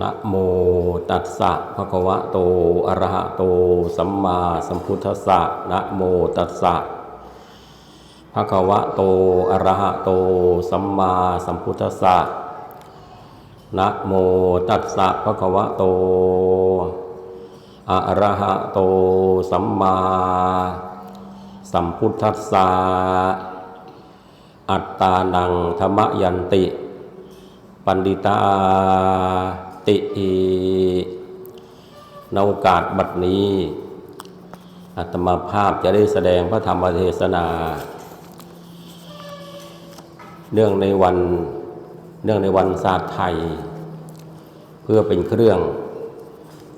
นะโมตัสสะภะคะวะโตอะระหะโต สัมมาสัมพุทธัสสะนะโมตัสสะภะคะวะโตอะระหะโต สัมมาสัมพุทธัสสะนะโมตัสสะภะคะวะโตอะระหะโต สัมมาสัมพุทธัสสะอัตตานังธรรมยันติ ปันดิตา ติอีนโอกาสบัดนี้อัตมาภาพจะได้แสดงพระธรรมเทศนา เนื่องในวันเนื่องในวันศาสตร์ไทย เพื่อเป็นเครื่อง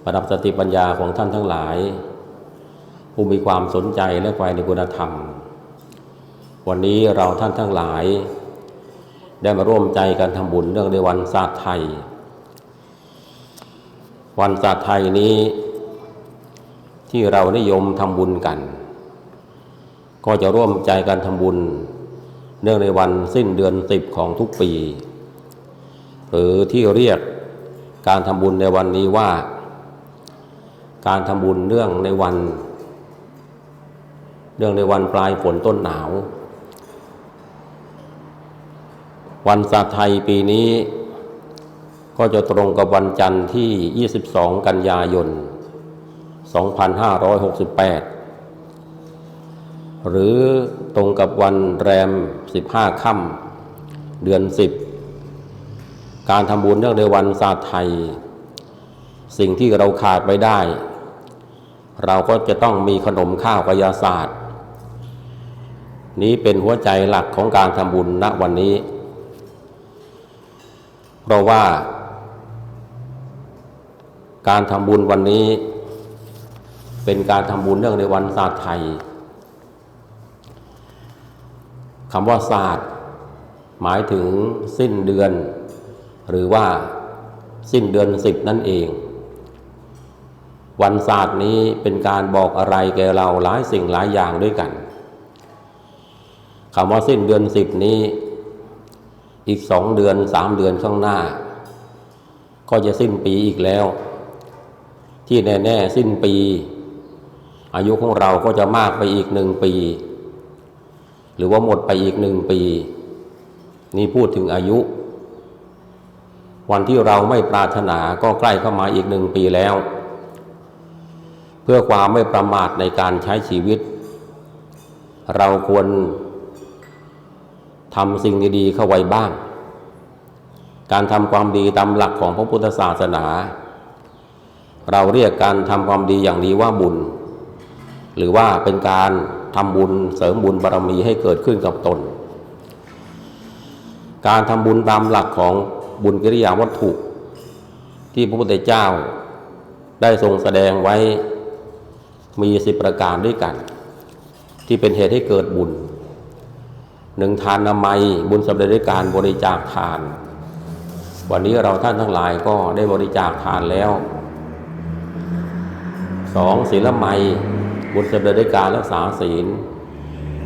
ประดับสติปัญญาของท่านทั้งหลาย ผู้มีความสนใจและไฟในคุณธรรม วันนี้เราท่านทั้งหลาย ได้มาร่วมใจกันทำบุญเนื่องในวันศาสตร์ไทย วันศาสตร์ไทยนี้ ที่เรานิยมทำบุญกัน ก็จะร่วมใจกันทำบุญ เนื่องในวันสิ้นเดือนสิบของทุกปี หรือที่เรียกการทำบุญในวันนี้ว่า การทำบุญเรื่องในวันเรื่องในวันปลายฝนต้นหนาว วันศาสตร์ไทยปีนี้ ก็จะตรงกับวันจันทร์ที่ 22 กันยายน 2568 หรือตรงกับวันแรม 15 ค่ำเดือน 10 การทำบุญเนื่องในวันศาสตร์ไทย สิ่งที่เราขาดไม่ได้ เราก็จะต้องมีขนมข้าวกยาศาสตร์ นี้เป็นหัวใจหลักของการทำบุญณวันนี้ เพราะว่า การทำบุญวันนี้ เป็นการทำบุญเนื่องในวันศาสตร์ไทยคำว่าศาสตร์หมายถึงสิ้นเดือน หรือว่าสิ้นเดือนสิบนั่นเอง วันศาสตร์นี้เป็นการบอกอะไรแก่เราหลายสิ่งหลายอย่างด้วยกันคำว่าสิ้นเดือนสิบนี้ อีกสองเดือนสามเดือนข้างหน้า ก็จะสิ้นปีอีกแล้ว ที่แน่ ๆ สิ้นปี อายุของเราก็จะมากไปอีกหนึ่งปี หรือว่าหมดไปอีกหนึ่งปี นี่พูดถึงอายุ วันที่เราไม่ปรารถนาก็ใกล้เข้ามาอีกหนึ่งปีแล้ว เพื่อความไม่ประมาทในการใช้ชีวิต เราควรทำสิ่งดีๆเข้าไว้บ้าง การทำความดีตามหลักของพระพุทธศาสนา เราเรียกการทำความดีอย่างนี้ว่าบุญ หรือว่าเป็นการทำบุญเสริมบุญบารมีให้เกิดขึ้นกับตน การทำบุญตามหลักของบุญกิริยาวัตถุ ที่พระพุทธเจ้าได้ทรงแสดงไว้มีสิบประการด้วยกัน ที่เป็นเหตุให้เกิดบุญหนึ่งทานนามัยบุญสำเร็จด้วยการบริจาคทาน วันนี้เราท่านทั้งหลายก็ได้บริจาคทานแล้ว สองศีลไมบุญสำเร็จด้วยการรักษาศีล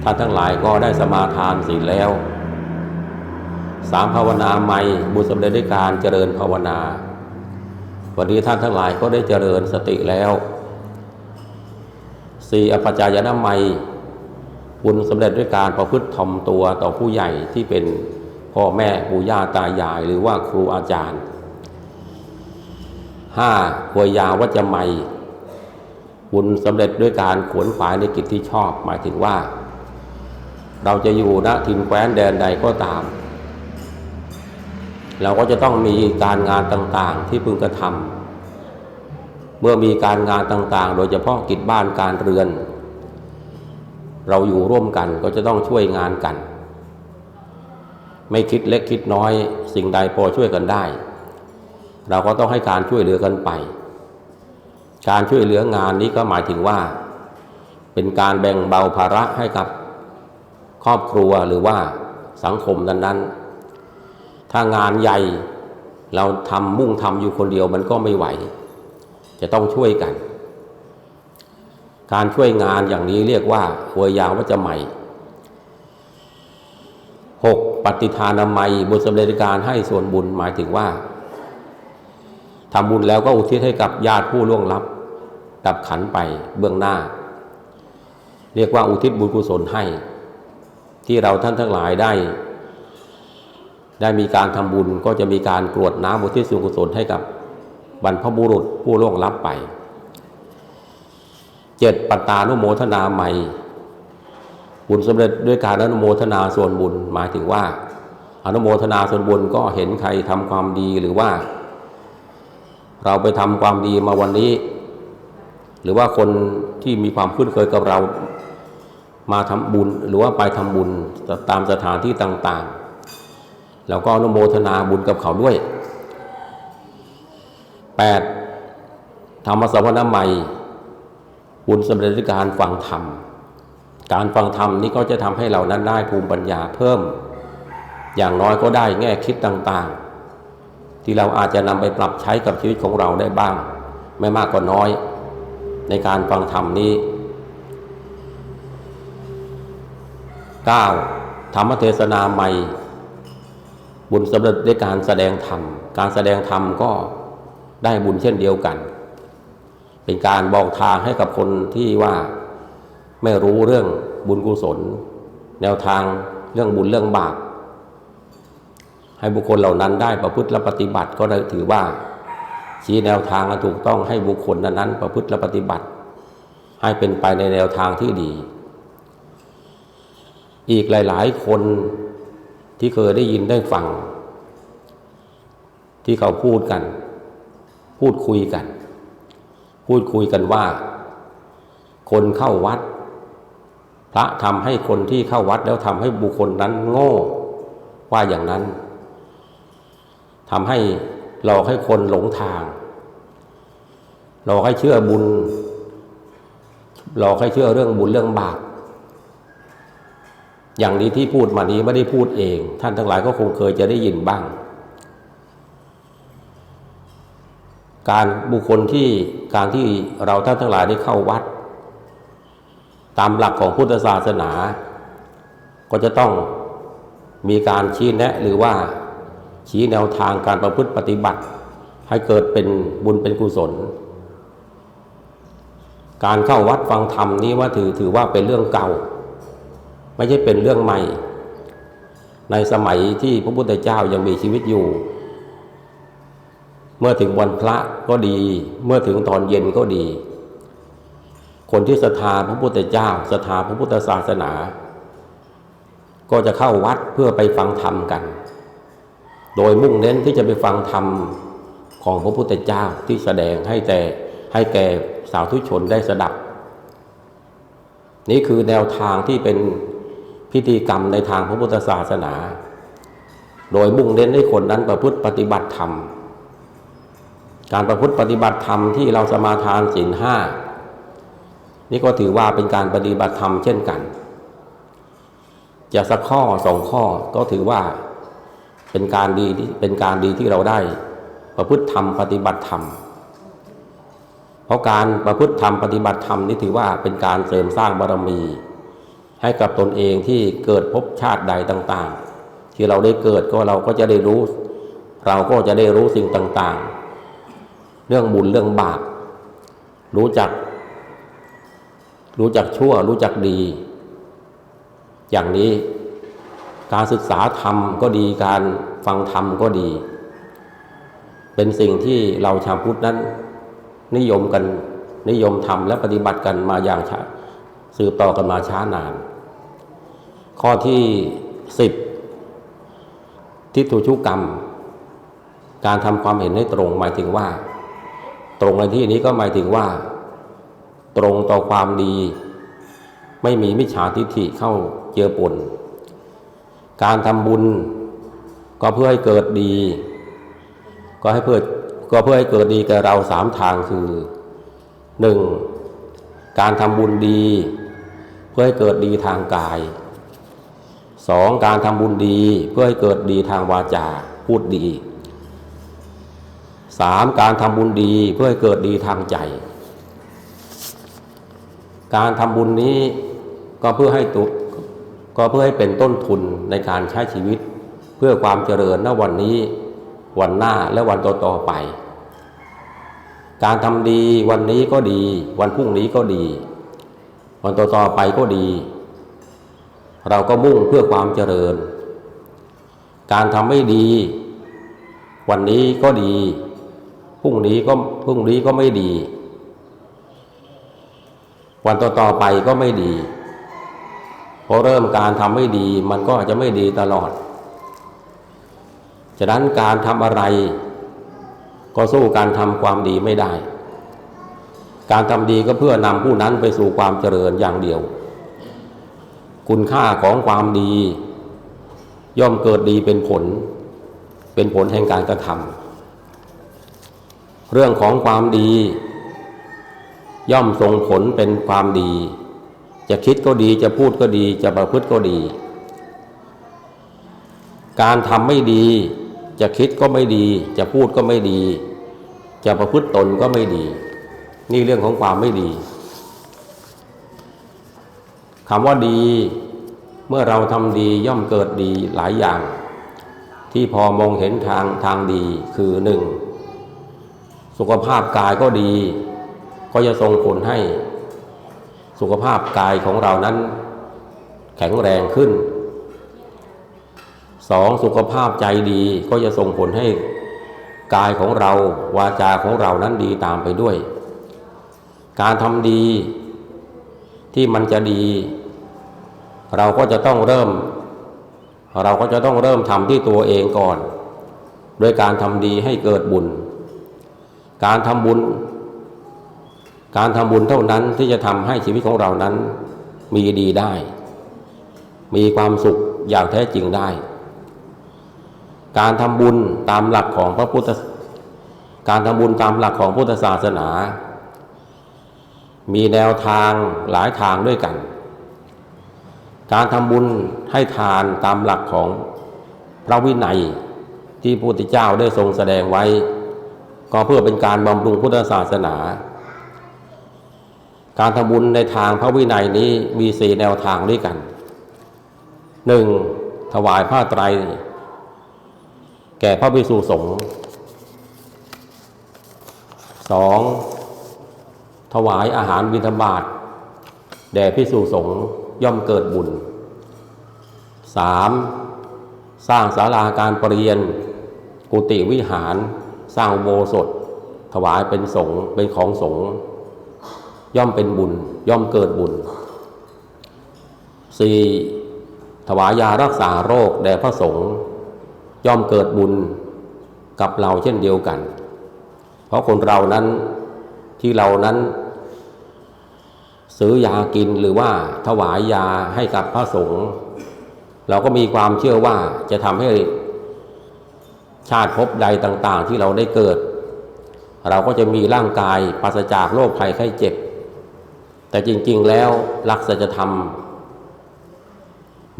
ท่านทั้งหลายก็ได้สมาทานศีลแล้วสามภาวนาไมยบุญสำเร็จด้วยการเจริญภาวนา วันนี้ท่านทั้งหลายก็ได้เจริญสติแล้วสี่อภิจายนามัยบุญสำเร็จด้วยการประพฤติทอมตัวต่อผู้ใหญ่ที่เป็นพ่อแม่ปู่ย่าตายาย หรือว่าครูอาจารย์ห้าวยยาวัจจะไมย บุญสำเร็จด้วยการขวนขวายในกิจที่ชอบ หมายถึงว่า เราจะอยู่ณถิ่นแคว้นแดนใดก็ตาม เราก็จะต้องมีการงานต่างๆที่พึงกระทำเมื่อมีการงานต่างๆ โดยเฉพาะกิจบ้านการเรือน เราอยู่ร่วมกันก็จะต้องช่วยงานกัน ไม่คิดเล็กคิดน้อยสิ่งใดพอช่วยกันได้ เราก็ต้องให้การช่วยเหลือกันไป การช่วยเหลืองานนี้ก็หมายถึงว่า เป็นการแบ่งเบาภาระให้กับครอบครัวหรือว่าสังคมนั้นๆ ถ้างานใหญ่เราทำมุ่งทำอยู่คนเดียวมันก็ไม่ไหว จะต้องช่วยกัน การช่วยงานอย่างนี้เรียกว่าหัวยาววัจใหม่หกปฏิทานามัยบุญสำเร็จการให้ส่วนบุญหมายถึงว่าทำบุญแล้วก็อุทิศให้กับญาติผู้ล่วงลับ ดับขันไปเบื้องหน้า เรียกว่าอุทิศบุญกุศลให้ ที่เราท่านทั้งหลายได้ ได้มีการทำบุญก็จะมีการกรวดน้ำอุทิศส่วนกุศลให้กับบรรพบุรุษผู้ล่วงลับไปเจ็ดปัตตานุโมทนาใหม่ บุญสำเร็จด้วยการอนุโมทนาส่วนบุญหมายถึงว่า อนุโมทนาส่วนบุญก็เห็นใครทำความดีหรือว่า เราไปทำความดีมาวันนี้ รือว่าคนที่มีความคุ้นเคยกับเรามาทำบุญ หรือว่าไปทำบุญตามสถานที่ต่างๆ แล้วก็อนุโมทนาบุญกับเขาด้วย 8. ธรรมสวนาใหม่ บุญสำเร็จด้วยการฟังธรรม การฟังธรรมนี่ก็จะทำให้เรานั้นได้ภูมิปัญญาเพิ่ม อย่างน้อยก็ได้แง่คิดต่างๆ ที่เราอาจจะนำไปปรับใช้กับชีวิตของเราได้บ้าง ไม่มากก็น้อย ในการฟังธรรมนี้ 9. ธรรมเทศนาใหม่ บุญสำเร็จด้วยการแสดงธรรม การแสดงธรรมก็ได้บุญเช่นเดียวกัน เป็นการบอกทางให้กับคนที่ว่าไม่รู้เรื่องบุญกุศล แนวทางเรื่องบุญเรื่องบาปให้บุคคลเหล่านั้นได้ประพฤติและปฏิบัติก็ได้ถือว่า ชี้แนวทางอันถูกต้องให้บุคคลนั้นประพฤติและปฏิบัติ ให้เป็นไปในแนวทางที่ดี อีกหลาย ๆ คนที่เคยได้ยินได้ฟัง ที่เขาพูดกัน พูดคุยกัน พูดคุยกันว่า คนเข้าวัด พระทำให้คนที่เข้าวัดแล้วทำให้บุคคลนั้นโง่ว่าอย่างนั้นทำให้ หลอกให้คนหลงทาง หลอกให้เชื่อบุญ หลอกให้เชื่อเรื่องบุญเรื่องบาปอย่างนี้ที่พูดมานี้ไม่ได้พูดเอง ท่านทั้งหลายก็คงเคยจะได้ยินบ้าง การบุคคลที่การที่เราท่านทั้งหลายได้เข้าวัด ตามหลักของพุทธศาสนา ก็จะต้องมีการชี้แนะหรือว่า ชี้แนวทางการประพฤติปฏิบัติ ให้เกิดเป็นบุญเป็นกุศล การเข้าวัดฟังธรรมนี้ว่าถือถือว่าเป็นเรื่องเก่า ไม่ใช่เป็นเรื่องใหม่ ในสมัยที่พระพุทธเจ้ายังมีชีวิตอยู่ เมื่อถึงวันพระก็ดี เมื่อถึงตอนเย็นก็ดี คนที่ศรัทธาพระพุทธเจ้าศรัทธาพระพุทธศาสนา ก็จะเข้าวัดเพื่อไปฟังธรรมกัน โดยมุ่งเน้นที่จะไปฟังธรรมของพระพุทธเจ้าที่แสดงให้แต่ให้แก่สาวทุชนได้สดับ นี่คือแนวทางที่เป็นพิธีกรรมในทางพระพุทธศาสนา โดยมุ่งเน้นให้คนนั้นประพฤติปฏิบัติธรรม การประพฤติปฏิบัติธรรมที่เราสมาทานศีลห้านี่ก็ถือว่าเป็นการปฏิบัติธรรมเช่นกัน จะสักข้อสองข้อก็ถือว่า เป็นการดีเป็นการดีที่เราได้ ประพฤติธรรมปฏิบัติธรรม เพราะการประพฤติธรรมปฏิบัติธรรมนี่ถือว่าเป็นการเสริมสร้างบารมี ให้กับตนเองที่เกิดพบชาติใดต่างๆ ที่เราได้เกิดก็เราก็จะได้รู้ เราก็จะได้รู้สิ่งต่างๆ เรื่องบุญเรื่องบาปรู้จัก รู้จักชั่ว รู้จักดี อย่างนี้ การศึกษาธรรมก็ดีการฟังธรรมก็ดี เป็นสิ่งที่เราชาวพุทธนั้น นิยมกันนิยมทำและปฏิบัติกันมาอย่างสืบต่อกันมาช้านาน ข้อที่สิบทิฏฐุชุกรรม การทำความเห็นให้ตรงหมายถึงว่า ตรงในที่นี้ก็หมายถึงว่า ตรงต่อความดี ไม่มีมิจฉาทิฏฐิเข้าเจือปน การทำบุญ ก็เพื่อให้เกิดดี ก็ให้เพื่อก็เพื่อให้เกิดดีแก่เราสามทางคือหนึ่งการทำบุญดี เพื่อให้เกิดดีทางกายสองการทำบุญดีเพื่อให้เกิดดีทางวาจาพูดดีสามการทำบุญดีเพื่อให้เกิดดีทางใจ การทำบุญนี้ก็เพื่อให้ตุ ก็เพื่อให้เป็นต้นทุนในการใช้ชีวิต เพื่อความเจริญณวันนี้วันหน้าและวันต่อๆไป การทำดีวันนี้ก็ดี วันพรุ่งนี้ก็ดี วันต่อต่อๆไปก็ดี เราก็มุ่งเพื่อความเจริญ การทำไม่ดี วันนี้ก็ดีพรุ่งนี้ก็พรุ่งนี้ก็ไม่ดี วันต่อต่อๆไปก็ไม่ดี พอเริ่มการทำไม่ดี มันก็จะไม่ดีตลอด ฉะนั้นการทำอะไร ก็สู้การทำความดีไม่ได้ การทำดีก็เพื่อนำผู้นั้นไปสู่ความเจริญอย่างเดียว คุณค่าของความดี ย่อมเกิดดีเป็นผล เป็นผลแห่งการกระทำเรื่องของความดี ย่อมส่งผลเป็นความดี จะคิดก็ดีจะพูดก็ดี จะประพฤติก็ดี การทำไม่ดี จะคิดก็ไม่ดี จะพูดก็ไม่ดี จะประพฤติตนก็ไม่ดี นี่เรื่องของความไม่ดีคำว่าดีเมื่อเราทำดีย่อมเกิดดีหลายอย่าง ที่พอมองเห็นทางทางดีคือหนึ่งสุขภาพกายก็ดี ก็จะส่งผลให้ สุขภาพกายของเรานั้น แข็งแรงขึ้นสองสุขภาพใจดีก็จะส่งผลให้กายของเราวาจาของเรานั้นดีตามไปด้วย การทำดีที่มันจะดี เราก็จะต้องเริ่ม เราก็จะต้องเริ่มทำที่ตัวเองก่อน โดยการทำดีให้เกิดบุญ การทำบุญ การทำบุญเท่านั้นที่จะทำให้ชีวิตของเรานั้น มีดีได้ มีความสุขอย่างแท้จริงได้ การทำบุญตามหลักของพระพุทธ การทำบุญตามหลักของพุทธศาสนา มีแนวทางหลายทางด้วยกัน การทำบุญให้ทานตามหลักของพระวินัยที่พระพุทธเจ้าได้ทรงแสดงไว้ ก็เพื่อเป็นการบำรุงพุทธศาสนา การทำบุญในทางพระวินัยนี้มีสี่แนวทางด้วยกันหนึ่งถวายผ้าไตร แก่พระภิกษุสงฆ์สองถวายอาหารบิณฑบาตแด่ภิกษุสงฆ์ย่อมเกิดบุญสามสร้างศาลาการประเรียน กุฏิวิหาร สร้างโบสถ ถวายเป็นสงฆ์เป็นของสงฆ์ ย่อมเป็นบุญ ย่อมเกิดบุญสี่ถวายยารักษาโรคแด่พระสงฆ์ย่อมเกิดบุญกับเราเช่นเดียวกัน เพราะคนเรานั้นที่เรานั้น ซื้อยากินหรือว่าถวายยาให้กับพระสงฆ์เราก็มีความเชื่อว่าจะทำให้ชาติภพใดต่าง ๆ ที่เราได้เกิด เราก็จะมีร่างกายปราศจากโรคภัยไข้เจ็บ แต่จริง ๆ แล้วหลักสัจธรรม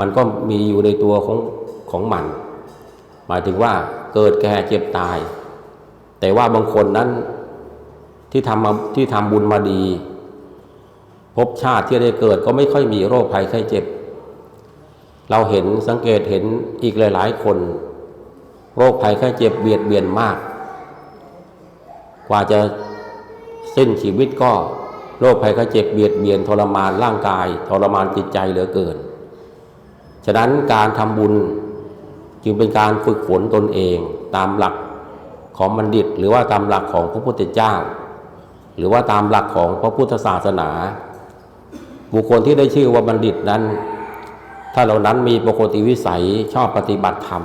มันก็มีอยู่ในตัวของของมัน หมายถึงว่าเกิดแก่เจ็บตาย แต่ว่าบางคนนั้นที่ทำมาที่ทำบุญมาดี พบชาติที่ได้เกิดก็ไม่ค่อยมีโรคภัยไข้เจ็บ เราเห็นสังเกตเห็นอีกหลาย ๆ คน โรคภัยไข้เจ็บเบียดเบียนมาก กว่าจะสิ้นชีวิตก็ โรคภัยไข้เจ็บเบียดเบียนทรมานร่างกาย ทรมานจิตใจเหลือเกิน ฉะนั้นการทำบุญจึงเป็นการฝึกฝนตนเองตามหลักของบัณฑิต หรือว่าตามหลักของพระพุทธเจ้า หรือว่าตามหลักของพระพุทธศาสนา บุคคลที่ได้ชื่อว่าบัณฑิตนั้น ถ้าเหล่านั้นมีปกติวิสัยชอบปฏิบัติธรรม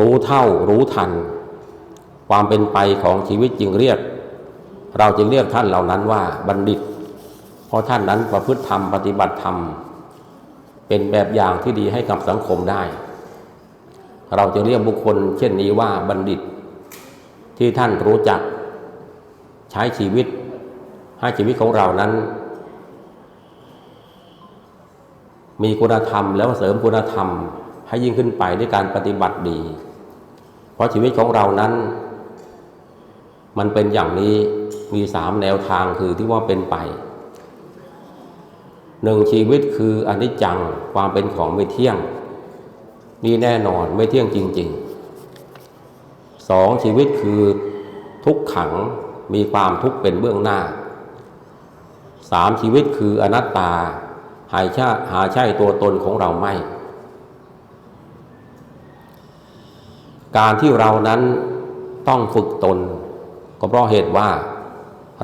รู้เท่ารู้ทัน ความเป็นไปของชีวิตจึงเรียก เราจึงเรียกท่านเหล่านั้นว่าบัณฑิต เพราะท่านนั้นประพฤติธรรมปฏิบัติธรรม เป็นแบบอย่างที่ดีให้กับสังคมได้ เราจะเรียกบุคคล เช่นนี้ว่าบัณฑิต ที่ท่านรู้จักใช้ชีวิตให้ชีวิตของเรานั้น มีคุณธรรมแล้วเสริมคุณธรรมให้ยิ่งขึ้นไปด้วยการปฏิบัติดี เพราะชีวิตของเรานั้น มันเป็นอย่างนี้มีสามแนวทางคือที่ว่าเป็นไปหนึ่งชีวิตคืออนิจจังความเป็นของไม่เที่ยง นี่แน่นอนไม่เที่ยงจริงๆสองชีวิตคือทุกขังมีความทุกข์เป็นเบื้องหน้าสามชีวิตคืออนัตตา หายชาหาใช่ตัวตนของเราไม่ การที่เรานั้นต้องฝึกตน ก็เพราะเหตุว่า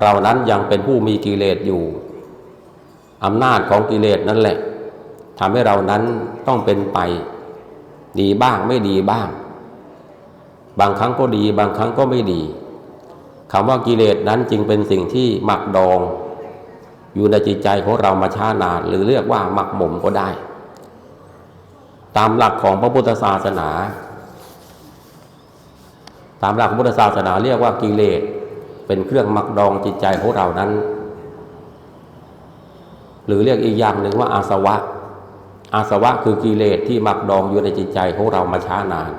เรานั้นยังเป็นผู้มีกิเลสอยู่อำนาจของกิเลสนั่นแหละทำให้เรานั้นต้องเป็นไป ดีบ้างไม่ดีบ้าง บางครั้งก็ดี บางครั้งก็ไม่ดีคำว่ากิเลสนั้นจึงเป็นสิ่งที่หมักดอง อยู่ในจิตใจของเรามาช้านานหรือเรียกว่าหมักหมมก็ได้ ตามหลักของพระพุทธศาสนา ตามหลักพุทธศาสนาเรียกว่ากิเลสเป็นเครื่องมักดองจิตใจของเรานั้น หรือเรียกอีกอย่างหนึ่งว่าอาสวะ อาสวะคือกิเลสที่มักดองอยู่ในจิตใจของเรามาช้านาน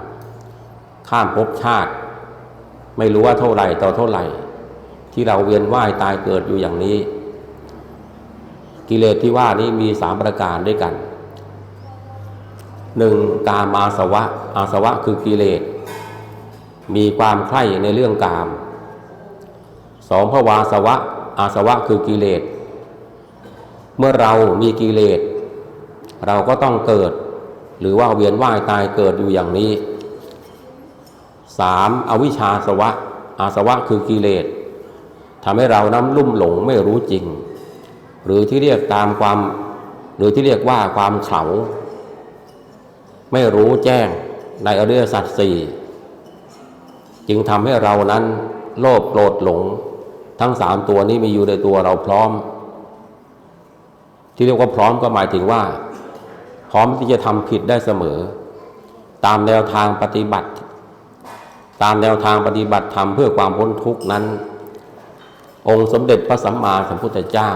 ข้ามภพชาติ ไม่รู้ว่าเท่าไหร่ต่อเท่าไหร่ ที่เราเวียนว่ายตายเกิดอยู่อย่างนี้ กิเลสที่ว่านี้มีสามประการด้วยกันหนึ่งกามาสวะ อาสวะคือกิเลส มีความใคร่ในเรื่องกามสองภวาสวะ อาสวะคือกิเลส เมื่อเรามีกิเลส เราก็ต้องเกิด หรือว่าเวียนว่ายตายเกิดอยู่อย่างนี้สามอวิชชาสวะ อาสวะคือกิเลสทำให้เราน้ำลุ่มหลงไม่รู้จริง หรือที่เรียกตามความ หรือที่เรียกว่าความเขาไม่รู้แจ้งในอริยสัจสี่ จึงทำให้เรานั้นโลภโกรธหลง ทั้งสามตัวนี้มีอยู่ในตัวเราพร้อม ที่เรียกว่าพร้อมก็หมายถึงว่า พร้อมที่จะทำผิดได้เสมอ ตามแนวทางปฏิบัติ ตามแนวทางปฏิบัติธรรมเพื่อความพ้นทุกข์นั้น องค์สมเด็จพระสัมมาสัมพุทธเจ้า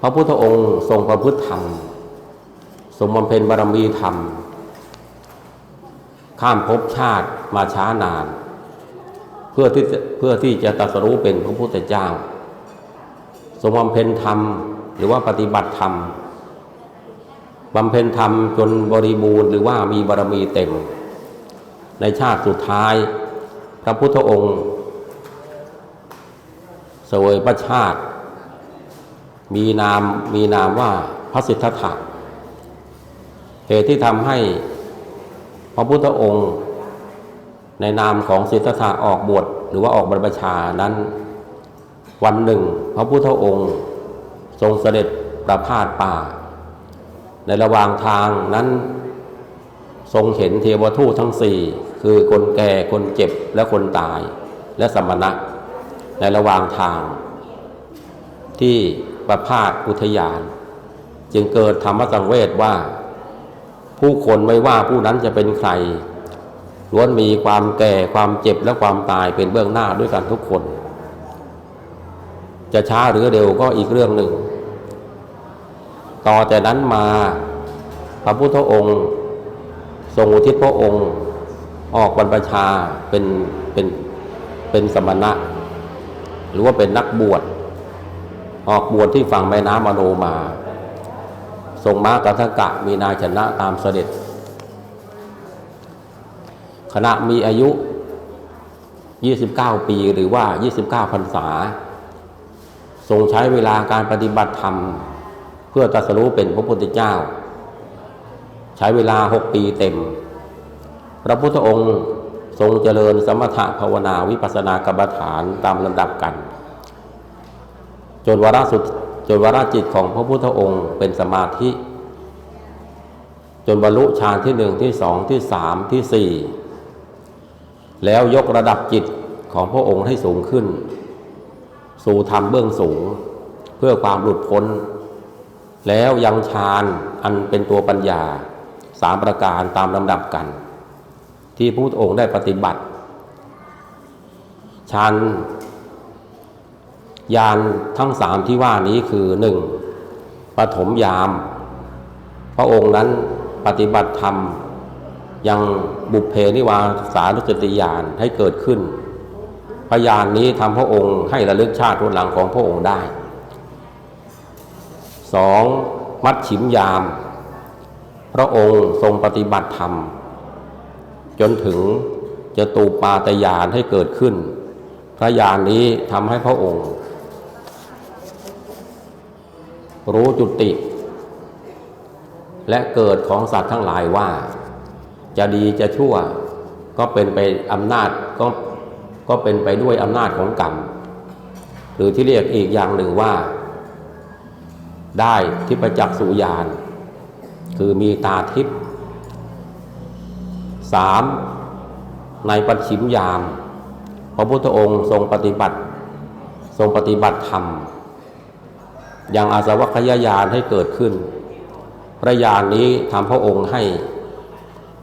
พระพุทธองค์ทรงประพฤติธรรมทรงบำเพ็ญบารมีธรรม ข้ามภพชาติมาช้านาน เพื่อที่เพื่อที่จะตรัสรู้เป็นพระพุทธเจ้าทรงบำเพ็ญธรรมหรือว่าปฏิบัติธรรมบำเพ็ญธรรมจนบริบูรณ์หรือว่ามีบารมีเต็ม ในชาติสุดท้าย พระพุทธองค์เสวยพระชาติ มีนามมีนามว่าพระสิทธัตถะเหตุที่ทำให้ พระพุทธองค์ในนามของสิทธัตถะออกบวชหรือว่าออกบรรพชานั้น วันหนึ่ง พระพุทธองค์ทรงเสด็จประพาสป่า ในระหว่างทางนั้น ทรงเห็นเทวทูตทั้งสี่คือคนแก่คนเจ็บและคนตายและสมณะ ในระหว่างทาง ที่ประพาสอุทยาน จึงเกิดธรรมสังเวชว่า ผู้คนไม่ว่าผู้นั้นจะเป็นใครล้วนมีความแก่ความเจ็บและความตายเป็นเบื้องหน้าด้วยกันทุกคน จะช้าหรือเร็วก็อีกเรื่องหนึ่ง ต่อแต่นั้นมาพระพุทธองค์ ทรงอุทิศพระองค์ออกบรรพชาเป็นเป็นเป็นสมณะ หรือว่าเป็นนักบวชออกบวชที่ฝั่งแม่น้ำมโนมา ทรงม้ากัทกะมีนายชนะตามเสด็จขณะมีอายุ 29 ปีหรือว่า 29พรรษา ทรงใช้เวลาการปฏิบัติธรรม เพื่อตรัสรู้เป็นพระพุทธเจ้า ใช้เวลาหกปีเต็ม พระพุทธองค์ทรงเจริญสมถะภาวนาวิปัสสนากรรมฐานตามลำดับกัน จนวาระสุด จนวาระจิตของพระพุทธองค์เป็นสมาธิ จนบรรลุฌานที่หนึ่งที่สองที่สามที่สี่แล้วยกระดับจิตของพระองค์ให้สูงขึ้น สู่ธรรมเบื้องสูง เพื่อความหลุดพ้น แล้วยังฌานอันเป็นตัวปัญญาสามประการตามลำดับกัน ที่พระพุทธองค์ได้ปฏิบัติฌาน ยานทั้งสามที่ว่านี้คือหนึ่งปฐมยาม พระองค์นั้นปฏิบัติธรรม ยังบุพเพนิวาสานุสติญาณให้เกิดขึ้น พยานนี้ทำพระองค์ให้ระลึกชาติทุนหลังของพระองค์ได้สองมัดฉิมยาม พระองค์ทรงปฏิบัติธรรม จนถึงจะตูปาตยานให้เกิดขึ้น พระญาณนี้ทำให้พระองค์ รู้จุติ และเกิดของสัตว์ทั้งหลายว่า จะดีจะชั่ว ก็เป็นไปอำนาจก็ก็เป็นไปด้วยอำนาจของกรรม หรือที่เรียกอีกอย่างหนึ่งว่า ได้ทิพจักสุญาณคือมีตาทิพย์สามในปัจฉิมยาม พระพุทธองค์ทรงปฏิบัติ ทรงปฏิบัติธรรม ยังอาสวัคยายานให้เกิดขึ้น พระญาณนี้ทำพระองค์ให้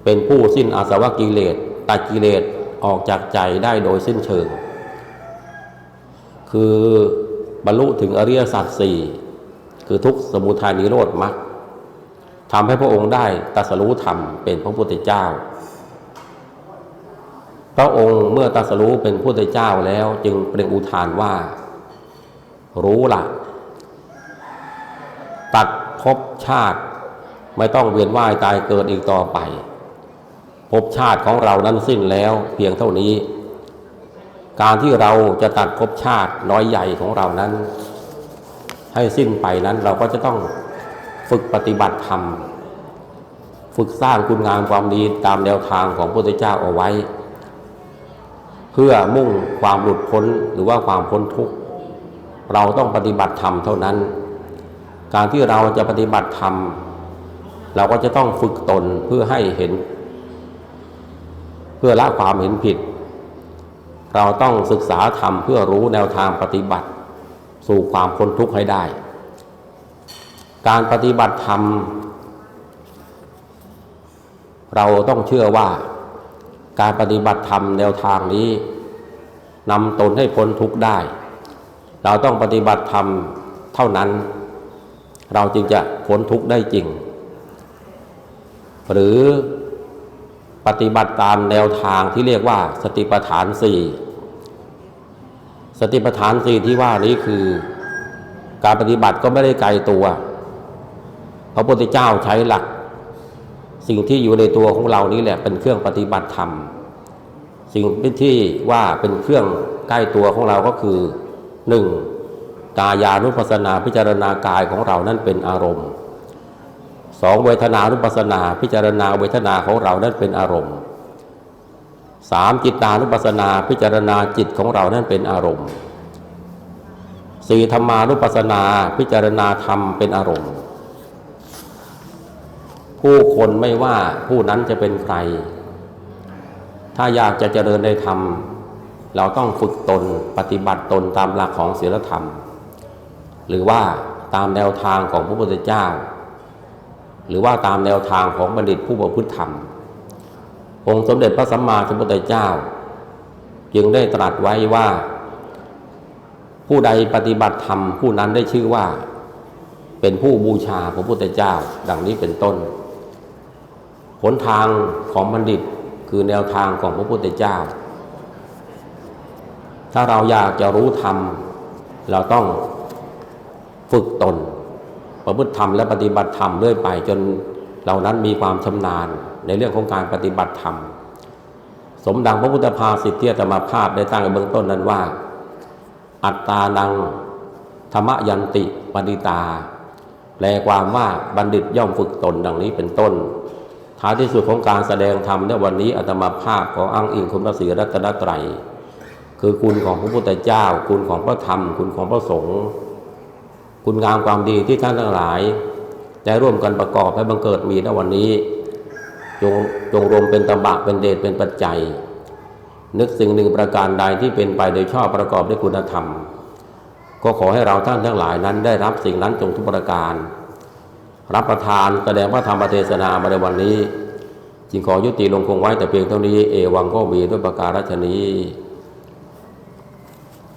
เป็นผู้สิ้นอาสวะกิเลสตัดกิเลสออกจากใจได้โดยสิ้นเชิง คือบรรลุถึงอริยสัจสี่คือทุกสมุทัยนิโรธมรรคทำให้พระองค์ได้ตัสรู้ธรรมเป็นพระพุทธเจ้า พระองค์เมื่อตัสรู้เป็นพระพุทธเจ้าแล้วจึงเปล่งอุทานว่า รู้ละ ตัดภพชาติ ไม่ต้องเวียนว่ายตายเกิดอีกต่อไปภพชาติของเรานั้นสิ้นแล้วเพียงเท่านี้ การที่เราจะตัดภพชาติน้อยใหญ่ของเรานั้น ให้สิ้นไปนั้นเราก็จะต้องฝึกปฏิบัติธรรม ฝึกสร้างคุณงามความดีตามแนวทางของพระพุทธเจ้าเอาไว้ เพื่อมุ่งความหลุดพ้นหรือว่าความพ้นทุกข์ เราต้องปฏิบัติธรรมเท่านั้น การที่เราจะปฏิบัติธรรม เราก็จะต้องฝึกตนเพื่อให้เห็น เพื่อละความเห็นผิด เราต้องศึกษาธรรมเพื่อรู้แนวทางปฏิบัติ สู่ความพ้นทุกข์ให้ได้ การปฏิบัติธรรม เราต้องเชื่อว่า การปฏิบัติธรรมแนวทางนี้นำตนให้พ้นทุกข์ได้ เราต้องปฏิบัติธรรมเท่านั้น เราจึงจะพ้นทุกข์ได้จริง หรือปฏิบัติตามแนวทางที่เรียกว่าสติปัฏฐานสี่สติปัฏฐานสี่ที่ว่านี้คือ การปฏิบัติก็ไม่ได้ไกลตัว พระพุทธเจ้าใช้หลัก สิ่งที่อยู่ในตัวของเรานี้แหละเป็นเครื่องปฏิบัติธรรม สิ่งที่ว่าเป็นเครื่องใกล้ตัวของเราก็คือหนึ่ง กายานุปัสสนาพิจารณากายของเรานั้นเป็นอารมณ์สองเวทนานุปัสสนาพิจารณาเวทนาของเรานั้นเป็นอารมณ์สามจิตานุปัสสนาพิจารณาจิตของเรานั้นเป็นอารมณ์สี่ธรรมานุปัสสนาพิจารณาธรรมเป็นอารมณ์ ผู้คนไม่ว่าผู้นั้นจะเป็นใคร ถ้าอยากจะเจริญในธรรม เราต้องฝึกตนปฏิบัติตนตามหลักของศีลธรรม หรือว่าตามแนวทางของพระพุทธเจ้า หรือว่าตามแนวทางของบัณฑิตผู้ประพฤติธรรม องค์สมเด็จพระสัมมาสัมพุทธเจ้า จึงได้ตรัสไว้ว่า ผู้ใดปฏิบัติธรรมผู้นั้นได้ชื่อว่า เป็นผู้บูชาพระพุทธเจ้า ดังนี้เป็นต้นหนทางของบัณฑิตคือแนวทางของพระพุทธเจ้า ถ้าเราอยากจะรู้ธรรม เราต้อง ฝึกตน ประพฤติธรรมและปฏิบัติธรรมเรื่อยไป จนเรานั้นมีความชำนาญในเรื่องของการปฏิบัติธรรม สมดังพระพุทธภาสิทธิธรรมภาพได้ตั้งเบื้องต้นนั้นว่า อัตตานังธรรมยันติปณิตา แปลความว่าบัณฑิตย่อมฝึกตนดังนี้เป็นต้น ท้ายที่สุดของการแสดงธรรมในวันนี้อัตมาภาพขออ้างอิงคุณพระศรีรัตนตรัยคือคุณของพระพุทธเจ้า คุณของพระธรรม คุณของพระสงฆ์ คุณงามความดีที่ท่านทั้งหลายได้ร่วมกันประกอบให้บังเกิดมีในวันนี้ จงจงรวมเป็นตบะเป็นเดชเป็นปัจจัย นึกสิ่งหนึ่งประการใดที่เป็นไปโดยชอบประกอบด้วยคุณธรรม ก็ขอให้เราท่านทั้งหลายนั้นได้รับสิ่งนั้นจงทุกประการ รับประทานแสดงพระธรรมเทศนามาในวันนี้ จึงขอยุติลงคงไว้แต่เพียงเท่านี้เอวังก็มีด้วยประการรัชนี้